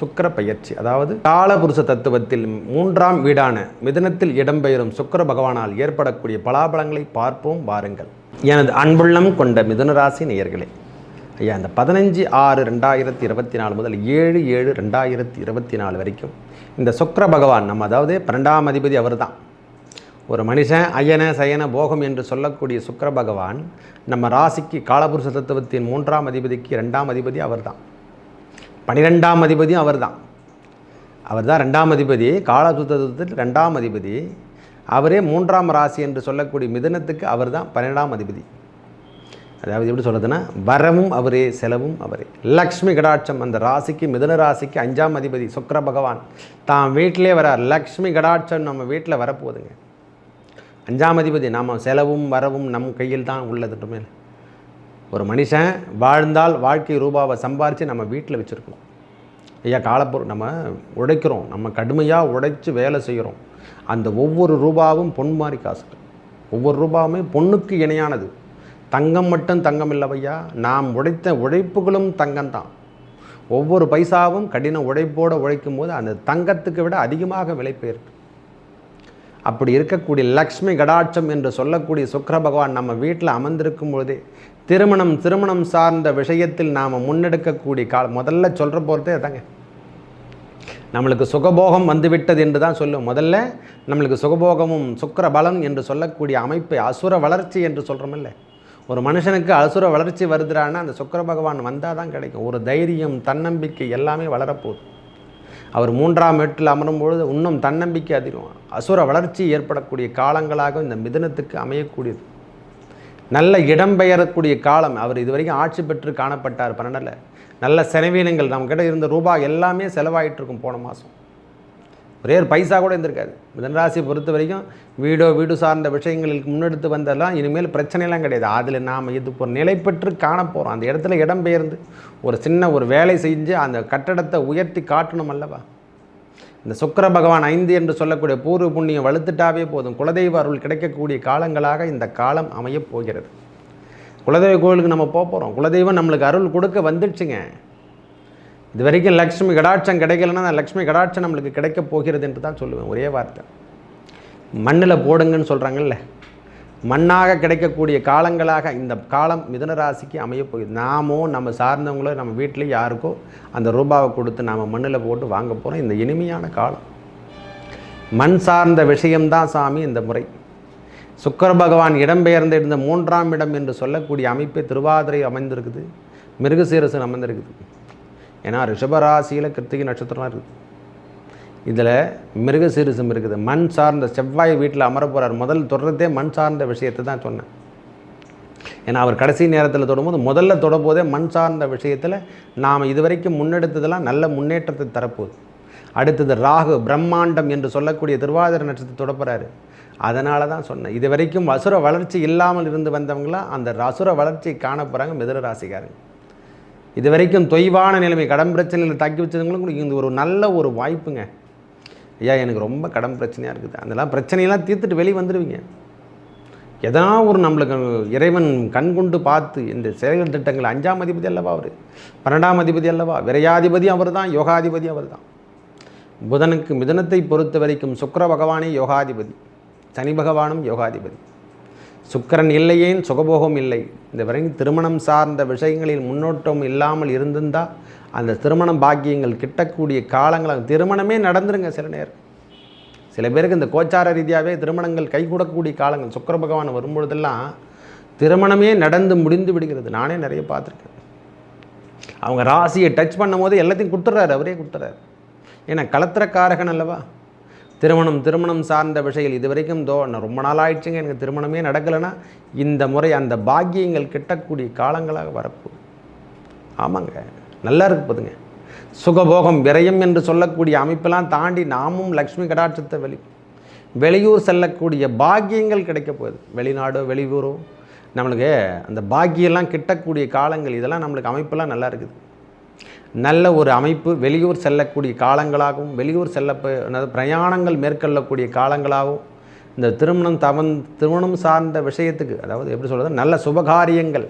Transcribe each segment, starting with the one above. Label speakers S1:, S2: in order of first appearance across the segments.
S1: சுக்கிர பயிற்சி அதாவது காலபுருஷ தத்துவத்தில் மூன்றாம் வீடான மிதுனத்தில் இடம்பெயரும் சுக்கர பகவானால் ஏற்படக்கூடிய பலாபலங்களை பார்ப்போம் வாருங்கள். எனது அன்புள்ளம் கொண்ட மிதுன ராசி நேயர்களே ஐயா இந்த பதினஞ்சு ஆறு ரெண்டாயிரத்தி இருபத்தி நாலு முதல் ஏழு ஏழு ரெண்டாயிரத்தி இருபத்தி நாலு வரைக்கும் இந்த சுக்கர பகவான் நம்ம அதாவது பன்னெண்டாம் அதிபதி அவர்தான். ஒரு மனுஷன் அயன சயன போகம் என்று சொல்லக்கூடிய சுக்கர பகவான் நம்ம ராசிக்கு காலபுருஷ தத்துவத்தின் மூன்றாம் அதிபதிக்கு ரெண்டாம் அதிபதி அவர்தான். பனிரெண்டாம் அதிபதியும் அவர்தான். அவர் தான் ரெண்டாம் அதிபதி. காலசுத்தத்தில் ரெண்டாம் அதிபதி. அவரே மூன்றாம் ராசி என்று சொல்லக்கூடிய மிதனத்துக்கு அவர் தான் பன்னிரெண்டாம் அதிபதி. அதாவது எப்படி சொல்கிறதுன்னா வரமும் அவரே செலவும் அவரே. லக்ஷ்மி கடாட்சம் அந்த ராசிக்கு மிதன ராசிக்கு அஞ்சாம் அதிபதி சுக்கிர பகவான். தான் வீட்டிலே வரார். லக்ஷ்மி கடாட்சம் நம்ம வீட்டில் வரப்போகுதுங்க. அஞ்சாம் அதிபதி நாம் செலவும் வரவும் நம் கையில் தான் உள்ளதுன்ற இல்லை ஒரு மனுஷன் வாழ்ந்தால் வாழ்க்கை ரூபாவை சம்பாரித்து நம்ம வீட்டில் வச்சுருக்கணும் ஐயா காலப்பொரு நம்ம உழைக்கிறோம் நம்ம கடுமையாக உழைச்சி வேலை செய்கிறோம். அந்த ஒவ்வொரு ரூபாவும் பொன் மாதிரி காசு. ஒவ்வொரு ரூபாவுமே பொண்ணுக்கு இணையானது. தங்கம் மட்டும் தங்கம் இல்லவையா நாம் உழைத்த உழைப்புகளும் தங்கம் தான் ஒவ்வொரு பைசாவும் கடின உழைப்போடு உழைக்கும் போது அந்த தங்கத்துக்கு விட அதிகமாக விலை பெயர்க்கு அப்படி இருக்கக்கூடிய லக்ஷ்மி கடாட்சம் என்று சொல்லக்கூடிய சுக்கிர பகவான் நம்ம வீட்டில் அமர்ந்திருக்கும் பொழுதே திருமணம் திருமணம் சார்ந்த விஷயத்தில் நாம் முன்னெடுக்கக்கூடிய கால முதல்ல சொல்கிற போகிறதே அதாங்க. நம்மளுக்கு சுகபோகம் வந்துவிட்டது என்று தான் சொல்லும் முதல்ல நம்மளுக்கு சுகபோகமும் சுக்கர பலம் என்று சொல்லக்கூடிய அமைப்பை அசுர வளர்ச்சி என்று சொல்கிறோமில்ல ஒரு மனுஷனுக்கு அசுர வளர்ச்சி வருதுறான்னா அந்த சுக்கிர பகவான் வந்தால் தான் கிடைக்கும். ஒரு தைரியம் தன்னம்பிக்கை எல்லாமே வளரப்போகுது. அவர் மூன்றாம் எட்டில் அமரும் பொழுது இன்னும் தன்னம்பிக்கை அதிகம். அசுர வளர்ச்சி ஏற்படக்கூடிய காலங்களாக இந்த மிதுனத்துக்கு அமையக்கூடியது. நல்ல இடம்பெயரக்கூடிய காலம். அவர் இதுவரைக்கும் ஆட்சி பெற்று காணப்பட்டார் பன்னெண்டில். நல்ல செலவீனங்கள். நம்மக்கிட்ட இருந்த ரூபாய் எல்லாமே செலவாயிட்டு இருக்கும் போன மாதம் ஒரே ஒரு பைசா கூட இருந்திருக்காது. மிதனராசி பொறுத்த வரைக்கும் வீடோ வீடு சார்ந்த விஷயங்களுக்கு முன்னெடுத்து வந்தெல்லாம் இனிமேல் பிரச்சனைலாம் கிடையாது. அதில் நாம் இது ஒரு நிலை பெற்று காணப்போகிறோம் அந்த இடத்துல இடம்பெயர்ந்து ஒரு சின்ன ஒரு வேலை செஞ்சு அந்த கட்டடத்தை உயர்த்தி காட்டணும் அல்லவா? இந்த சுக்கிர பகவான் ஐந்து என்று சொல்லக்கூடிய பூர்வ புண்ணியம் வலுத்துட்டாவே போதும். குலதெய்வ அருள் கிடைக்கக்கூடிய காலங்களாக இந்த காலம் அமையப் போகிறது. குலதெய்வ கோவிலுக்கு நம்ம போகிறோம் குலதெய்வம் நம்மளுக்கு அருள் கொடுக்க வந்துடுச்சுங்க. இது வரைக்கும் லக்ஷ்மி கடாட்சம் கிடைக்கலன்னா அந்த லக்ஷ்மி கடாட்சம் நம்மளுக்கு கிடைக்க போகிறது என்று தான் சொல்லுவேன். ஒரே வார்த்தை. மண்ணில் போடுங்கன்னு சொல்கிறாங்கல்ல மண்ணாக கிடைக்கக்கூடிய காலங்களாக இந்த காலம் மிதனராசிக்கு அமையப்போகுது நாமோ நம்ம சார்ந்தவங்களோ நம்ம வீட்டில் யாருக்கோ அந்த ரூபாவை கொடுத்து நாம் மண்ணில் போட்டு வாங்க போகிறோம் இந்த இனிமையான காலம். மண் சார்ந்த விஷயம்தான் சாமி இந்த முறை. சுக்கர பகவான் இடம்பெயர்ந்து இருந்த மூன்றாம் இடம் என்று சொல்லக்கூடிய அமைப்பே திருவாதிரை அமைந்திருக்குது. மிருகசீரசன் அமைந்திருக்குது. ஏன்னா ரிஷபராசியில் கிருத்திகை நட்சத்திரம் இருக்குது. இதில் மிருகசீரிசம் இருக்குது. மண் சார்ந்த செவ்வாய் வீட்டில் அமர போகிறார் முதல் தொடர்றதே மண் சார்ந்த விஷயத்தை தான் சொன்னேன். ஏன்னா அவர் கடைசி நேரத்தில் தொடும்போது முதல்ல தொடப்போதே மண் சார்ந்த விஷயத்தில் நாம் இதுவரைக்கும் முன்னெடுத்ததெல்லாம் நல்ல முன்னேற்றத்தை தரப்போகுது. அடுத்தது ராகு பிரம்மாண்டம் என்று சொல்லக்கூடிய திருவாதிர நட்சத்திரத்தை தொடப்புறாரு. அதனால தான் சொன்னேன். இது வரைக்கும் அசுர வளர்ச்சி இல்லாமல் இருந்து வந்தவங்களாம் அந்த அசுர வளர்ச்சி காண போகிறாங்க மிதுன ராசிக்காரங்க. இது வரைக்கும் தொய்வான நிலைமை கடன் பிரச்சனையில் தாக்கி வச்சவங்களுக்கும் இது ஒரு நல்ல ஒரு வாய்ப்புங்க. ஐயா எனக்கு ரொம்ப கடன் பிரச்சனையாக இருக்குது. அதெல்லாம் பிரச்சனையெல்லாம் தீர்த்துட்டு வெளியே வந்துடுவீங்க. எதனா ஒரு நம்மளுக்கு இறைவன் கண் கொண்டு பார்த்து இந்த செயல் திட்டங்கள் அஞ்சாம் அதிபதி அல்லவா அவர்? பன்னெண்டாம் அதிபதி அல்லவா? விரையாதிபதி அவர் தான் யோகாதிபதி அவர் தான் புதனுக்கு மிதனத்தை பொறுத்த வரைக்கும் சுக்கர பகவானே யோகாதிபதி. சனி பகவானும் யோகாதிபதி. சுக்கரன் இல்லையேன் சுகபோகம் இல்லை. இந்த வரைக்கும் திருமணம் சார்ந்த விஷயங்களில் முன்னோட்டம் இல்லாமல் இருந்திருந்தால் அந்த திருமணம் பாக்கியங்கள் கிட்டக்கூடிய காலங்கள் திருமணமே நடந்துருங்க சில நேரம். சில பேருக்கு இந்த கோச்சார ரீதியாகவே திருமணங்கள் கைகூடக்கூடிய காலங்கள் சுக்கர பகவான் வரும்பொழுதெல்லாம் திருமணமே நடந்து முடிந்து விடுகிறது. நானே நிறைய பார்த்துருக்கேன். அவங்க ராசியை டச் பண்ணும் போது எல்லாத்தையும் கொடுத்துட்றாரு அவரே கொடுத்துட்றாரு ஏன்னா கலத்திரக்காரகன் அல்லவா? திருமணம் திருமணம் சார்ந்த விஷயங்கள் இது வரைக்கும் தோ நான் ரொம்ப நாள் ஆயிடுச்சுங்க எனக்கு திருமணமே நடக்கலைன்னா இந்த முறை அந்த பாக்கியங்கள் கிட்டக்கூடிய காலங்களாக வரப்போகுது. ஆமாங்க. நல்லா இருக்கு போதுங்க. சுகபோகம் விரயம் என்று சொல்லக்கூடிய அமைப்பெல்லாம் தாண்டி நாமும் லக்ஷ்மி கடாட்சத்தை வெளி வெளியூர் செல்லக்கூடிய பாக்கியங்கள் கிடைக்க போகுது. வெளிநாடோ வெளியூரோ நம்மளுக்கு அந்த பாக்கியெல்லாம் கிட்டக்கூடிய காலங்கள் இதெல்லாம் நம்மளுக்கு அமைப்பெல்லாம் நல்லா இருக்குது. நல்ல ஒரு அமைப்பு வெளியூர் செல்லக்கூடிய காலங்களாகவும் வெளியூர் செல்ல பிரயாணங்கள் மேற்கொள்ளக்கூடிய காலங்களாகவும் இந்த திருமணம் தவன் திருமணம் சார்ந்த விஷயத்துக்கு அதாவது எப்படி சொல்கிறது நல்ல சுபகாரியங்கள்.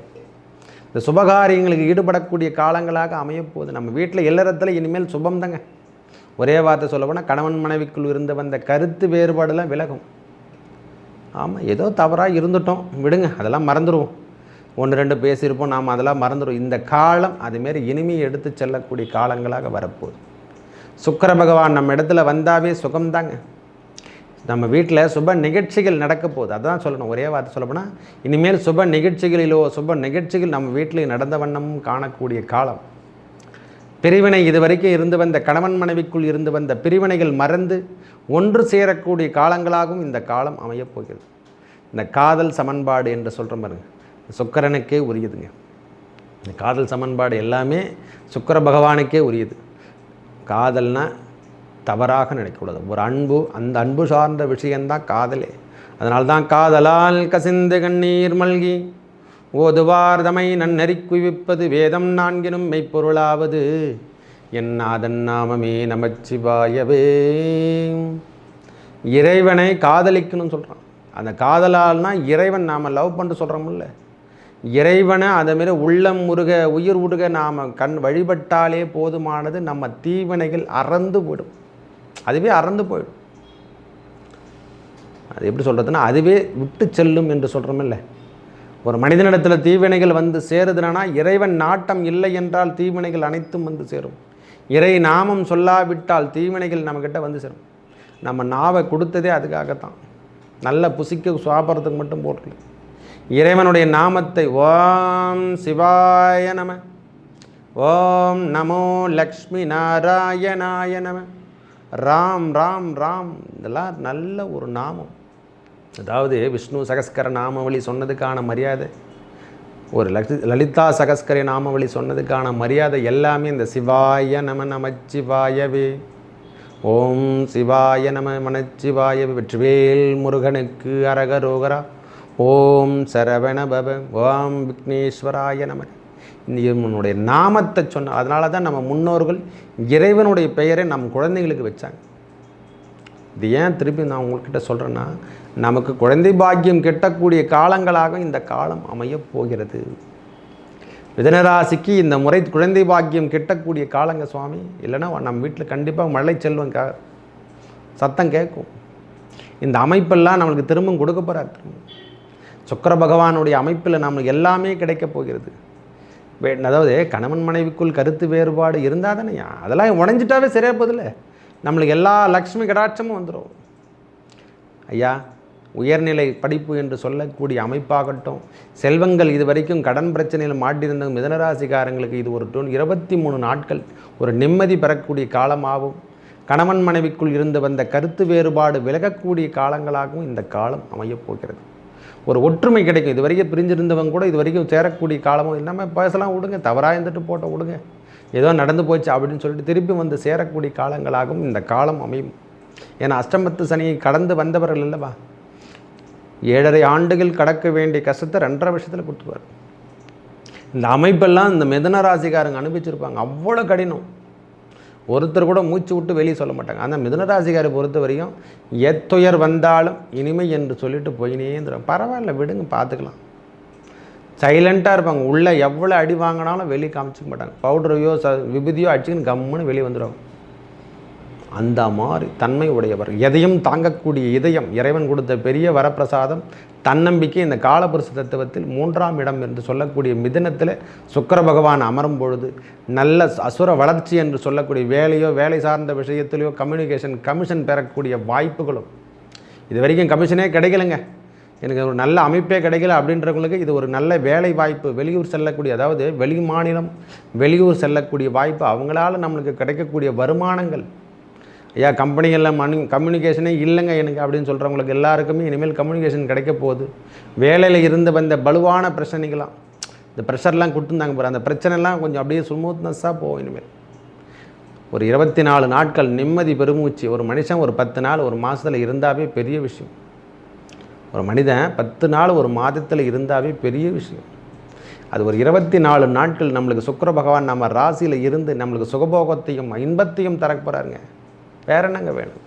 S1: இந்த சுபகாரியங்களுக்கு ஈடுபடக்கூடிய காலங்களாக அமையப்போகுது. நம்ம வீட்டில் இல்லறத்தில் இனிமேல் சுபம் தாங்க ஒரே வார்த்தை சொல்ல போனால் கணவன் மனைவிக்குள் இருந்து வந்த கருத்து வேறுபாடெல்லாம் விலகும். ஆமாம் ஏதோ தவறாக இருந்துட்டோம். விடுங்க அதெல்லாம் மறந்துடுவோம் ஒன்று ரெண்டு பேசியிருப்போம் நாம் அதெல்லாம் மறந்துடும் இந்த காலம் அதுமாரி இனிமையை எடுத்து செல்லக்கூடிய காலங்களாக வரப்போகுது. சுக்கர பகவான் நம்ம இடத்துல வந்தாவே சுகம்தாங்க நம்ம வீட்டில் சுப நிகழ்ச்சிகள் நடக்க போகுது. அதான் சொல்லணும் ஒரே வார்த்தை சொல்லப்போனால் இனிமேல் சுப நிகழ்ச்சிகளிலோ சுப நிகழ்ச்சிகள் நம்ம வீட்டில் நடந்த வண்ணமும் காணக்கூடிய காலம். பிரிவினை இதுவரைக்கும் இருந்து வந்த கணவன் மனைவிக்குள் இருந்து வந்த பிரிவினைகள் மறந்து ஒன்று சேரக்கூடிய காலங்களாகவும் இந்த காலம் அமையப் போகிறது. இந்த காதல் சமன்பாடு என்று சொல்கிறோம் பாருங்க. சுக்கரனுக்கே உரியதுங்க. இந்த காதல் சமன்பாடு எல்லாமே சுக்கர பகவானுக்கே உரியது. காதல்னா தவறாக நினைக்கக்கூடாது. ஒரு அன்பு அந்த அன்பு சார்ந்த விஷயந்தான் காதலே. அதனால் தான் காதலால் கசிந்து கண்ணீர் மல்கி ஓதுவார் தமை நன்னறி குவிப்பது வேதம் நான்கினும் மெய்ப்பொருளாவது. என் நாதன் நாமமே நமச்சிவாயவே. இறைவனை காதலிக்கணும்னு சொல்கிறான் அந்த காதலால்னா இறைவன் நாம் லவ் பண்ணிட்டு சொல்கிறோம்ல இறைவனை அதேமாரி உள்ளம் முருக உயிர் உருக நாம் கண் வழிபட்டாலே போதுமானது நம்ம தீவினைகள் அறந்து போயிடும். அதுவே அறந்து போயிடும். அது எப்படி சொல்கிறதுன்னா அதுவே விட்டு செல்லும் என்று சொல்கிறோமில்ல ஒரு மனிதனிடத்தில் தீவினைகள் வந்து சேருதுனா இறைவன் நாட்டம் இல்லை என்றால் தீவினைகள் அனைத்தும் வந்து சேரும். இறை நாமம் சொல்லாவிட்டால் தீவினைகள் நம்மக்கிட்ட வந்து சேரும். நம்ம நாவை கொடுத்ததே அதுக்காகத்தான். நல்ல புசிக்க சாப்பிட்றதுக்கு மட்டும் போட்டல இறைவனுடைய நாமத்தை ஓம் சிவாய நம ஓம் நமோ லக்ஷ்மி நாராயணாய நம. ராம் ராம் ராம் இதெல்லாம் நல்ல ஒரு நாமம். அதாவது விஷ்ணு சகஸ்கர நாமவழி சொன்னதுக்கான மரியாதை ஒரு லலிதா சகஸ்கர நாமவழி சொன்னதுக்கான மரியாதை எல்லாமே இந்த சிவாய நம நமச்சிவாயவே. ஓம் சிவாய நம மனச்சிவாயவே வெற்றிவேல் முருகனுக்கு அரகரோகரா. ஓம் சரவண பவ ஓம் விக்னேஸ்வராய நம. இவனுடைய நாமத்தை சொன்ன அதனால தான் நம்ம முன்னோர்கள் இறைவனுடைய பெயரை நம் குழந்தைகளுக்கு வச்சாங்க. இது ஏன் திருப்பி நான் உங்கள்கிட்ட சொல்கிறேன்னா நமக்கு குழந்தை பாக்கியம் கிட்டக்கூடிய காலங்களாக இந்த காலம் அமையப் போகிறது. மிதனராசிக்கு இந்த முறை குழந்தை பாக்கியம் கிட்டக்கூடிய காலங்க சுவாமி இல்லைன்னா நம்ம வீட்டில் கண்டிப்பாக மழை செல்வம் சத்தம் கேட்கும். இந்த அமைப்பெல்லாம் நம்மளுக்கு திரும்பவும் கொடுக்க போகிறார் திரும்ப. சுக்கர பகவானுடைய அமைப்பில் நம்மளுக்கு எல்லாமே கிடைக்கப் போகிறது. வே அதாவது கணவன் மனைவிக்குள் கருத்து வேறுபாடு இருந்தால் தானேயா அதெல்லாம் உடஞ்சிட்டாவே சரியாக போதில்ல நம்மளுக்கு எல்லா லக்ஷ்மி கடாட்சமும் வந்துடும் ஐயா உயர்நிலை படிப்பு என்று சொல்லக்கூடிய அமைப்பாகட்டும் செல்வங்கள் இது வரைக்கும் கடன் பிரச்சனையில் மாட்டியிருந்த மிதனராசிக்காரங்களுக்கு இது ஒரு டூன் இருபத்தி மூணு நாட்கள் ஒரு நிம்மதி பெறக்கூடிய காலமாகவும் கணவன் மனைவிக்குள் இருந்து வந்த கருத்து வேறுபாடு விலகக்கூடிய காலங்களாகவும் இந்த காலம் அமையப் போகிறது. ஒரு ஒற்றுமை கிடைக்கும். இது வரைக்கும் பிரிஞ்சிருந்தவங்க கூட இது வரைக்கும் சேரக்கூடிய காலமும் இல்லாமல் பேசலாம் விடுங்க. தவறாக இருந்துட்டு போட்ட விடுங்க. ஏதோ நடந்து போச்சு அப்படின்னு சொல்லிட்டு திருப்பி வந்து சேரக்கூடிய காலங்களாகவும் இந்த காலம் அமையும். ஏன்னா அஷ்டமத்து சனியை கடந்து வந்தவர்கள் இல்லைவா ஏழரை ஆண்டுகள் கடக்க வேண்டிய கஷ்டத்தை ரெண்டரை வருஷத்தில் கொடுத்துருவார். இந்த அமைப்பெல்லாம் இந்த மிதன ராசிக்காரங்க அனுபவிச்சிருப்பாங்க. அவ்வளோ கடினம். ஒருத்தர் கூட மூச்சு விட்டு வெளியே சொல்ல மாட்டாங்க. ஆனால் மிதனராசிக்காரை பொறுத்த வரையும் எத்துயர் வந்தாலும் இனிமை என்று சொல்லிட்டு போயினே பரவாயில்ல விடுங்க பார்த்துக்கலாம். சைலண்ட்டாக இருப்பாங்க. உள்ளே எவ்வளோ அடி வாங்கினாலும் வெளியே காமிச்சிக்க மாட்டாங்க. பவுடரையோ ச விபதியோ அடிச்சுக்கின்னு கம்முன்னு வெளியே வந்துடுவாங்க அந்த மாதிரி தன்மை உடையவர். எதையும் தாங்கக்கூடிய இதயம் இறைவன் கொடுத்த பெரிய வரப்பிரசாதம் தன்னம்பிக்கை இந்த காலபுருஷ தத்துவத்தில் மூன்றாம் இடம் என்று சொல்லக்கூடிய மிதனத்தில் சுக்கர பகவான் அமரும் பொழுது நல்ல அசுர வளர்ச்சி என்று சொல்லக்கூடிய வேலையோ வேலை சார்ந்த விஷயத்திலையோ கம்யூனிகேஷன் கமிஷன் பெறக்கூடிய வாய்ப்புகளும் இது வரைக்கும் கமிஷனே கிடைக்கலங்க. எனக்கு ஒரு நல்ல அமைப்பே கிடைக்கல அப்படின்றவங்களுக்கு இது ஒரு நல்ல வேலை வாய்ப்பு. வெளியூர் செல்லக்கூடிய அதாவது வெளி மாநிலம் வெளியூர் செல்லக்கூடிய வாய்ப்பு. அவங்களால நம்மளுக்கு கிடைக்கக்கூடிய வருமானங்கள் ஐயா கம்பெனிகளில் மனு கம்யூனிகேஷனே இல்லைங்க எனக்கு அப்படின்னு சொல்கிறவங்களுக்கு எல்லாருக்குமே இனிமேல் கம்யூனிகேஷன் கிடைக்க போகுது. வேலையில் இருந்து வந்த பலுவான பிரச்சனைகளாம் இந்த ப்ரெஷர்லாம் கொடுத்துருந்தாங்க பாரு அந்த பிரச்சனைலாம் கொஞ்சம் அப்படியே சுமூத்னஸ்ஸாக போகும் இனிமேல். ஒரு இருபத்தி நாலு நாட்கள் நிம்மதி பெருமூச்சு. ஒரு மனுஷன் ஒரு பத்து நாள் ஒரு மாதத்தில் இருந்தாவே பெரிய விஷயம். ஒரு மனிதன் பத்து நாள் ஒரு மாதத்தில் இருந்தாவே பெரிய விஷயம். அது ஒரு இருபத்தி நாலு நாட்கள் நம்மளுக்கு சுக்கர பகவான் நம்ம ராசியில் இருந்து நம்மளுக்கு சுகபோகத்தையும் இன்பத்தையும் தரப்போகிறாருங்க வேற என்னங்க வேணும்?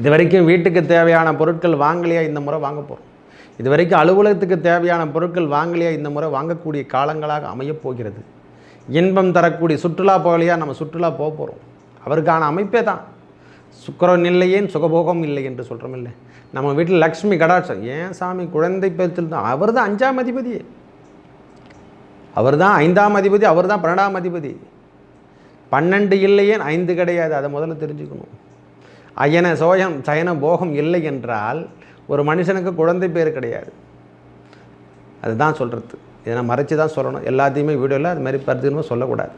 S1: இது வரைக்கும் வீட்டுக்கு தேவையான பொருட்கள் வாங்கலையா இந்த முறை வாங்க போகிறோம் இது வரைக்கும் அலுவலகத்துக்கு தேவையான பொருட்கள் வாங்கலையா இந்த முறை வாங்கக்கூடிய காலங்களாக அமையப் போகிறது. இன்பம் தரக்கூடிய சுற்றுலா போகலையா நம்ம சுற்றுலா போக போகிறோம் அவருக்கான அமைப்பே தான். சுக்கரன் இல்லையேன் சுகபோகம் இல்லை என்று சொல்கிறோம் இல்லை. நம்ம வீட்டில் லக்ஷ்மி கடாட்சம். ஏன் சாமி குழந்தை பேச்சில் தான் அவர் தான் அஞ்சாம் அதிபதி. அவர் தான் ஐந்தாம் அதிபதி அவர் தான் பன்னெண்டாம் அதிபதி. பன்னெண்டு இல்லையேன் ஐந்து கிடையாது. அதை முதல்ல தெரிஞ்சுக்கணும். அயன சோயம் சயன போகம் இல்லை என்றால் ஒரு மனுஷனுக்கு குழந்தை பேர் கிடையாது. அதுதான் சொல்கிறது இதை நான் மறைச்சி தான் சொல்லணும். எல்லாத்தையுமே வீடியோவில் அது மாதிரி பருத்துன்னு சொல்லக்கூடாது.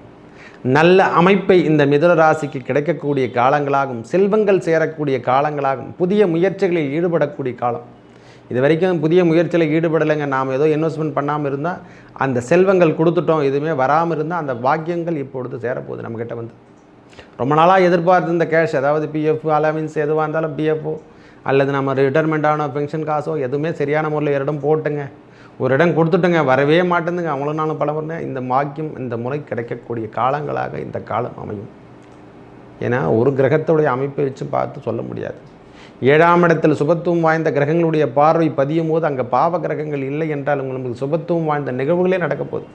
S1: நல்ல அமைப்பை இந்த மிதுன ராசிக்கு கிடைக்கக்கூடிய காலங்களாகும் செல்வங்கள் சேரக்கூடிய காலங்களாகும் புதிய முயற்சிகளில் ஈடுபடக்கூடிய காலம். இது வரைக்கும் புதிய முயற்சியில் ஈடுபடலைங்க. நாம் ஏதோ இன்வெஸ்ட்மெண்ட் பண்ணாமல் இருந்தால் அந்த செல்வங்கள் கொடுத்துட்டோம் எதுவுமே வராமல் இருந்தால் அந்த பாக்கியங்கள் இப்பொழுது சேரப்போகுது நம்மக்கிட்ட வந்து. ரொம்ப நாளாக எதிர்பார்த்து இந்த கேஷ் அதாவது பிஎஃப் அலவன்ஸ் எதுவாக இருந்தாலும் பிஎஃப்ஓ அல்லது நம்ம ரிட்டைர்மெண்ட் ஆன பென்ஷன் காசோ எதுவுமே சரியான முறையில் ஒரு இடம் போட்டுங்க. ஒரு இடம் கொடுத்துட்டுங்க வரவே மாட்டேங்குதுங்க. அவங்களும் நானும் பல முறை இந்த பாக்கியம் இந்த முறை கிடைக்கக்கூடிய காலங்களாக இந்த காலம் அமையும். ஏன்னா ஒரு கிரகத்துடைய அமைப்பை வச்சு பார்த்து சொல்ல முடியாது. ஏழாம் இடத்தில் சுபத்துவம் வாய்ந்த கிரகங்களுடைய பார்வை பதியும் போது அங்கே பாவ கிரகங்கள் இல்லை என்றால் உங்களுக்கு சுபத்துவம் வாய்ந்த நிகழ்வுகளே நடக்க போகுது.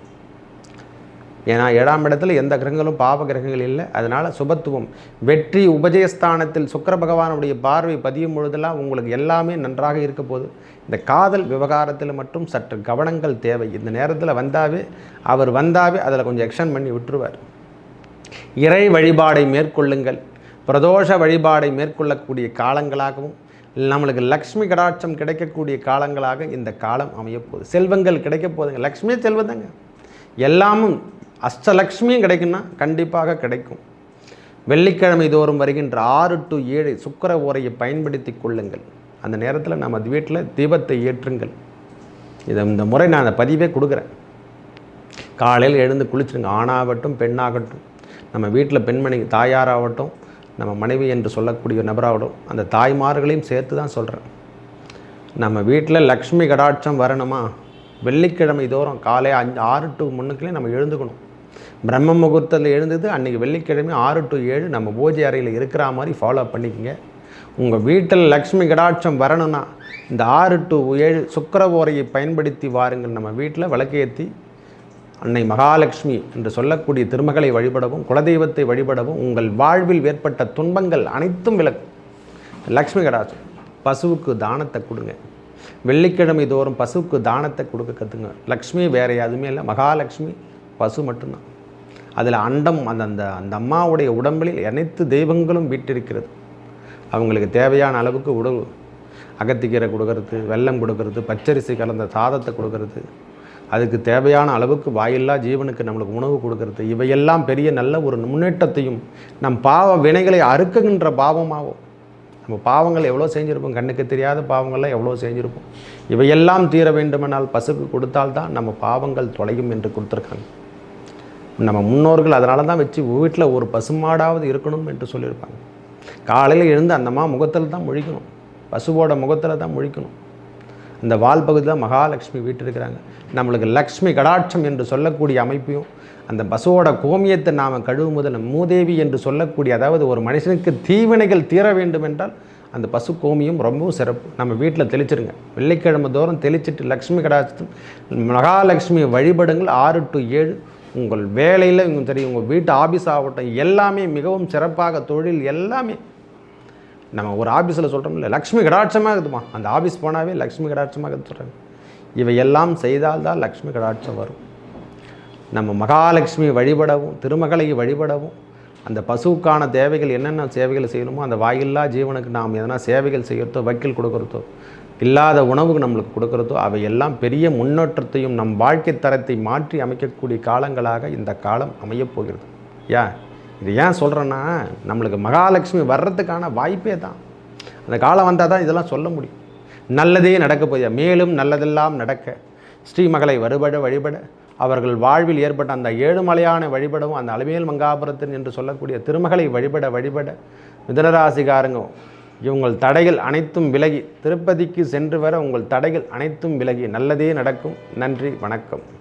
S1: ஏன்னா ஏழாம் இடத்துல எந்த கிரகங்களும் பாவ கிரகங்கள் இல்லை. அதனால் சுபத்துவம். வெற்றி உபஜயஸ்தானத்தில் சுக்கர பகவானுடைய பார்வை பதியும் பொழுதெல்லாம் உங்களுக்கு எல்லாமே நன்றாக இருக்க போகுது. இந்த காதல் விவகாரத்தில் மட்டும் சற்று கவனங்கள் தேவை. இந்த நேரத்தில் வந்தாவே அவர் வந்தாவே அதில் கொஞ்சம் எக்ஷன் பண்ணி விட்டுருவார். இறை வழிபாடை மேற்கொள்ளுங்கள். பிரதோஷ வழிபாடை மேற்கொள்ளக்கூடிய காலங்களாகவும் நம்மளுக்கு லக்ஷ்மி கடாட்சம் கிடைக்கக்கூடிய காலங்களாக இந்த காலம் அமையப்போகுது. செல்வங்கள் கிடைக்க போகுதுங்க லக்ஷ்மியே செல்வதாங்க எல்லாமும் அஷ்டலக்ஷ்மியும் கிடைக்குன்னா கண்டிப்பாக கிடைக்கும். வெள்ளிக்கிழமை தோறும் வருகின்ற ஆறு டு ஏழு சுக்கர ஓரையை பயன்படுத்தி கொள்ளுங்கள். அந்த நேரத்தில் நம்ம வீட்டில் தீபத்தை ஏற்றுங்கள். இதை இந்த முறை நான் அந்த பதிவே கொடுக்குறேன். காலையில் எழுந்து குளிச்சுருங்க. ஆணாகட்டும் பெண்ணாகட்டும். நம்ம வீட்டில் பெண்மணி தாயாராகட்டும் நம்ம மனைவி என்று சொல்லக்கூடிய நபராகட்டும் அந்த தாய்மார்களையும் சேர்த்து தான் சொல்கிறேன் நம்ம வீட்டில் லக்ஷ்மி கடாட்சம் வரணுமா? வெள்ளிக்கிழமை தோறும் காலை அஞ்சு ஆறு டு முன்னுக்குள்ளே நம்ம எழுந்துக்கணும். பிரம்ம முகூர்த்தத்தில் எழுந்தது அன்றைக்கி வெள்ளிக்கிழமை ஆறு டு ஏழு நம்ம பூஜை அறையில் இருக்கிற மாதிரி ஃபாலோ பண்ணிக்கங்க. உங்கள் வீட்டில் லக்ஷ்மி கடாட்சம் வரணும்னா இந்த ஆறு டு ஏழு சுக்கர ஓரையை பயன்படுத்தி வாருங்கள். நம்ம வீட்டில் விளக்கேற்றி அன்னை மகாலட்சுமி என்று சொல்லக்கூடிய திருமகளை வழிபடவும் குலதெய்வத்தை வழிபடவும் உங்கள் வாழ்வில் ஏற்பட்ட துன்பங்கள் அனைத்தும் விலக்கும் லக்ஷ்மி கடாட்சம் பசுவுக்கு தானத்தை கொடுங்க. வெள்ளிக்கிழமை தோறும் பசுவுக்கு தானத்தை கொடுக்க கற்றுங்க லக்ஷ்மி வேறு எதுவுமே இல்லை. மகாலட்சுமி பசு மட்டும்தான். அதில் அண்டம் அந்த அந்த அந்த அம்மாவுடைய உடம்பில் அனைத்து தெய்வங்களும் வீட்டிருக்கிறது அவங்களுக்கு தேவையான அளவுக்கு உடல் அகத்திக்கீரை கொடுக்கறது வெள்ளம் கொடுக்கறது பச்சரிசி கலந்த சாதத்தை கொடுக்கறது. அதுக்கு தேவையான அளவுக்கு வாயில்லா ஜீவனுக்கு நம்மளுக்கு உணவு கொடுக்கறது. இவையெல்லாம் பெரிய நல்ல ஒரு முன்னேற்றத்தையும் நம் பாவ வினைகளை அறுக்குகின்ற பாவமாகும் நம்ம பாவங்கள் எவ்வளோ செஞ்சுருப்போம்? கண்ணுக்கு தெரியாத பாவங்கள்லாம் எவ்வளோ செஞ்சுருப்போம்? இவையெல்லாம் தீர வேண்டுமென்றால் பசுக்கு கொடுத்தால்தான் நம்ம பாவங்கள் தொலையும் என்று கொடுத்துருக்காங்க. நம்ம முன்னோர்கள் அதனால தான் வச்சு வீட்டில் ஒரு பசுமாடாவது இருக்கணும் என்று சொல்லியிருப்பாங்க. காலையில் எழுந்து அந்தம்மா முகத்தில் தான் முழிக்கணும். பசுவோட முகத்தில் தான் முழிக்கணும். அந்த வால் பகுதியில் மகாலட்சுமி வீட்டிருக்கிறாங்க. நம்மளுக்கு லக்ஷ்மி கடாட்சம் என்று சொல்லக்கூடிய அமைப்பையும் அந்த பசுவோட கோமியத்தை நாம் கழுவும் முதல்ல மூதேவி என்று சொல்லக்கூடிய அதாவது ஒரு மனுஷனுக்கு தீவினைகள் தீர வேண்டும் என்றால் அந்த பசு கோமியம் ரொம்பவும் சிறப்பு. நம்ம வீட்டில் தெளிச்சிருங்க. வெள்ளிக்கிழமை தோறும் தெளிச்சிட்டு லக்ஷ்மி கடாட்சம் மகாலட்சுமி வழிபடுங்கள். ஆறு டு ஏழு. உங்கள் வேலையில் சரி தெரியும் உங்கள் வீட்டு ஆஃபீஸ் ஆகட்டும் எல்லாமே மிகவும் சிறப்பாக தொழில் எல்லாமே நம்ம ஒரு ஆஃபீஸில் சொல்கிறோம்ல லக்ஷ்மி கடாட்சமாக இருக்குதுமா அந்த ஆஃபீஸ் போனாவே லக்ஷ்மி கடாட்சமாக இருக்குது சொல்கிறாங்க இவையெல்லாம் செய்தால்தான் லக்ஷ்மி கடாட்சம் வரும். நம்ம மகாலட்சுமி வழிபடவும் திருமகளை வழிபடவும் அந்த பசுவுக்கான தேவைகள் என்னென்ன சேவைகள் செய்யணுமோ அந்த வாயில்லா ஜீவனுக்கு நாம் எதனா சேவைகள் செய்கிறதோ வக்கீல் கொடுக்குறதோ இல்லாத உணவுக்கு நம்மளுக்கு கொடுக்குறதோ அவையெல்லாம் பெரிய முன்னேற்றத்தையும் நம் வாழ்க்கை தரத்தை மாற்றி அமைக்கக்கூடிய காலங்களாக இந்த காலம் அமையப் போகிறது. ஏன் இது ஏன் சொல்கிறேன்னா நம்மளுக்கு மகாலட்சுமி வர்றதுக்கான வாய்ப்பே தான். அந்த காலம் வந்தால் தான் இதெல்லாம் சொல்ல முடியும். நல்லதே நடக்க போகுது. மேலும் நல்லதெல்லாம் நடக்க. ஸ்ரீமகளை வருபட வழிபட. அவர்கள் வாழ்வில் ஏற்பட்ட அந்த ஏழுமலையான வழிபடவும் அந்த அலுமையல் மங்காபுரத்தின் என்று சொல்லக்கூடிய திருமகளை வழிபட வழிபட. மிதனராசிகாரங்க இவங்கள் தடைகள் அனைத்தும் விலகி திருப்பதிக்கு சென்று வர உங்கள் தடைகள் அனைத்தும் விலகி நல்லதே நடக்கும். நன்றி வணக்கம்.